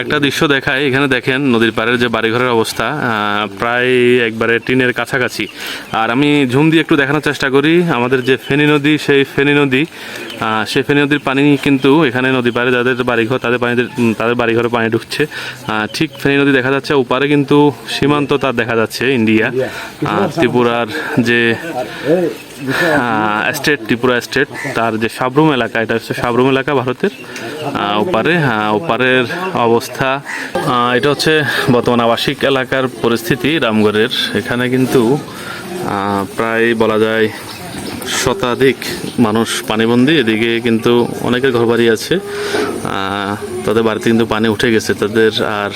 একটা দৃশ্য দেখায়, এখানে দেখেন নদীর পাড়ের যে বাড়িঘরের অবস্থা প্রায় একবারে টিনের কাছাকাছি। আর আমি ঝুম দিয়ে একটু দেখানোর চেষ্টা করি, আমাদের যে ফেনী নদী, সেই ফেনী নদী সেই ফেনী নদীর পানি কিন্তু এখানে নদী পাড়ে যাদের বাড়িঘর, তাদের পানি তাদের বাড়িঘরে পানি ঢুকছে। ঠিক ফেনী নদী দেখা যাচ্ছে ওপারে কিন্তু সীমান্ত তার দেখা যাচ্ছে, ইন্ডিয়া। ত্রিপুরার যে স্টেট ত্রিপুরা স্টেট তার যে সাবরুম এলাকা এটা হচ্ছে সাবরুম এলাকা ভারতের ওপারে হ্যাঁ, ওপারের অবস্থা। এটা হচ্ছে বর্তমান আবাসিক এলাকার পরিস্থিতি রামগড়ের। এখানে কিন্তু প্রায় বলা যায় শতাধিক মানুষ পানিবন্দি। এদিকে কিন্তু অনেকের ঘরবাড়ি আছে। তাদের বাড়িতে কিন্তু পানি উঠে গেছে। তাদের আর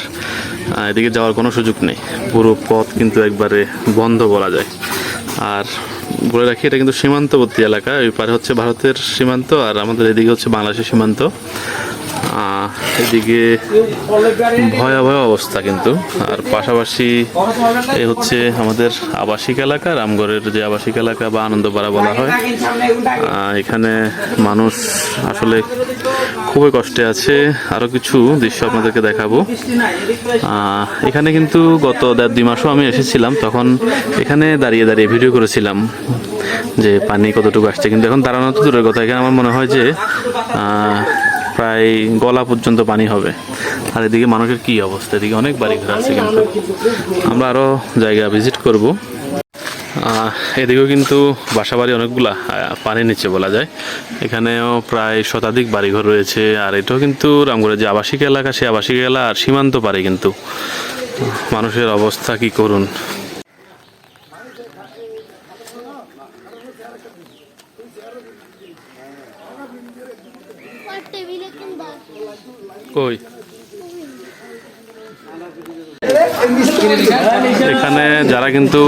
এদিকে যাওয়ার কোনো সুযোগ নেই। পুরো পথ কিন্তু একবারে বন্ধ বলা যায়। আর বলে রাখি, এটা কিন্তু সীমান্তবর্তী এলাকা। ওই পারে হচ্ছে ভারতের সীমান্ত আর আমাদের এদিকে হচ্ছে বাংলাদেশের সীমান্ত। এদিকে ভয়াবহ অবস্থা কিন্তু। আর পাশাপাশি এ হচ্ছে আমাদের আবাসিক এলাকা, রামগড়ের যে আবাসিক এলাকা বা আনন্দপাড়া বলা হয়। এখানে মানুষ আসলে খুবই কষ্টে আছে। আরও কিছু দৃশ্য আপনাদেরকে দেখাবো। এখানে কিন্তু গত দেড় দুই মাসও আমি এসেছিলাম, তখন এখানে দাঁড়িয়ে দাঁড়িয়ে ভিডিও করেছিলাম যে পানি কতটুকু আসছে। কিন্তু এখন দাঁড়ানো তো দূরের কথা, এখানে আমার মনে হয় যে প্রায় গলা পর্যন্ত পানি হবে। আর এদিকে মানুষের কি অবস্থা, এদিকে অনেক বাড়ি ঘর আছে কিন্তু। আমরা আরও জায়গা ভিজিট করব। এদিকেও কিন্তু বাসাবাড়ি অনেকগুলা আহ, পানির নিচে বলা যায়। এখানেও প্রায় শতাধিক বাড়িঘর রয়েছে আর এটাও কিন্তু রামগড়ের যে আবাসিক এলাকা সে আবাসিক এলাকা আর সীমান্ত পারে কিন্তু। মানুষের অবস্থা কি করুন? কই? এখানে যারা কিন্তু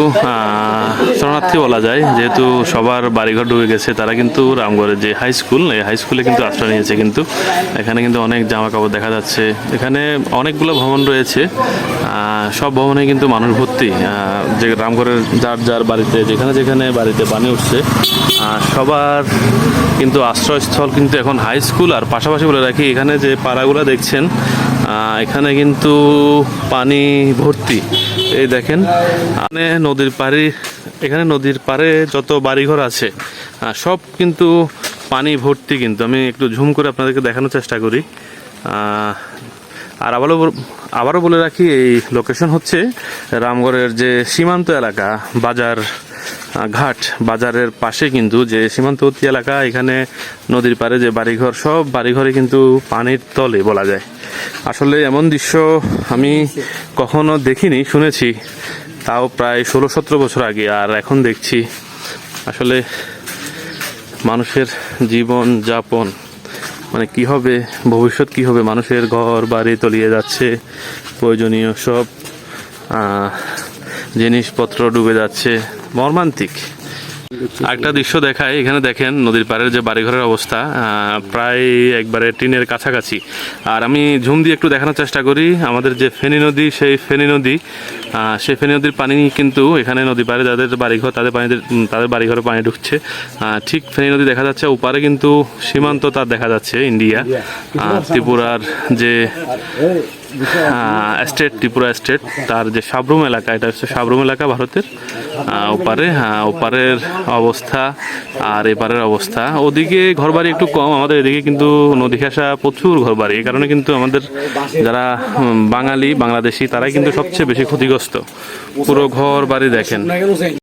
শরণার্থী বলা যায়, যেহেতু সবার বাড়িঘর ডুবে গেছে, তারা কিন্তু রামগড়ের যে হাই স্কুল এই হাই স্কুলে কিন্তু আশ্রয় নিয়েছে কিন্তু। এখানে কিন্তু অনেক জামা কাপড় দেখা যাচ্ছে। এখানে অনেকগুলো ভবন রয়েছে। সব ভবনে কিন্তু মানুষ ভর্তি। যে রামগড়ের যার যার বাড়িতে, যেখানে যেখানে বাড়িতে পানি উঠছে সবার কিন্তু আশ্রয়স্থল কিন্তু এখন হাই স্কুল আর পাশাপাশি বলে রাখি, এখানে যে পাড়াগুলো দেখছেন এখানে কিন্তু পানি ভর্তি। এই দেখেন মানে নদীর পাড়ে, এখানে নদীর পাড়ে যত বাড়িঘর আছে সব কিন্তু পানি ভর্তি কিন্তু। আমি একটু ঝুম করে আপনাদেরকে দেখানোর চেষ্টা করি। আর আবারও আবারও বলে রাখি, এই লোকেশন হচ্ছে রামগড়ের যে সীমান্ত এলাকা, বাজার ঘাট। বাজারের পাশে কিন্তু যে সীমান্তবর্তী এলাকা, এখানে নদীর পাড়ে যে বাড়িঘর, সব বাড়িঘরে কিন্তু পানির তলে বলা যায়। আসলে এমন দৃশ্য আমি কখনো দেখিনি, শুনেছি। তাও প্রায় ষোলো সতেরো বছর আগে, আর এখন দেখছি। আসলে মানুষের জীবন যাপন মানে কি হবে, ভবিষ্যৎ কি হবে, মানুষের ঘর, বাড়ি তলিয়ে যাচ্ছে, প্রয়োজনীয় সব জিনিসপত্র ডুবে যাচ্ছে, মর্মান্তিক। একটা দৃশ্য দেখায়, এখানে দেখেন নদীর পাড়ের যে বাড়িঘরের অবস্থা প্রায় একবারে টিনের কাছাকাছি। আর আমি ঝুম দিয়ে একটু দেখানোর চেষ্টা করি, আমাদের যে ফেনী নদী, সেই ফেনী নদী সেই ফেনী নদীর পানি কিন্তু এখানে নদী পাড়ে যাদের বাড়িঘর তাদের পানি তাদের বাড়িঘরে পানি ঢুকছে। ঠিক ফেনী নদী দেখা যাচ্ছে ওপারে কিন্তু সীমান্ত তার দেখা যাচ্ছে ইন্ডিয়া। ত্রিপুরার যে স্টেট ত্রিপুরা স্টেট তার যে সাবরুম এলাকা এটা হচ্ছে সাবরুম এলাকা ভারতের। ওপারে হ্যাঁ ওপারের অবস্থা আর এপারের অবস্থা। ওদিকে ঘরবাড়ি একটু কম আমাদের এদিকে কিন্তু নদী ঘেঁষা প্রচুর ঘরবাড়ি এই কারণে কিন্তু আমাদের যারা বাঙালি বাংলাদেশি তারাই কিন্তু সবচেয়ে বেশি ক্ষতিগ্রস্ত। পুরো ঘর বাড়ি দেখেন।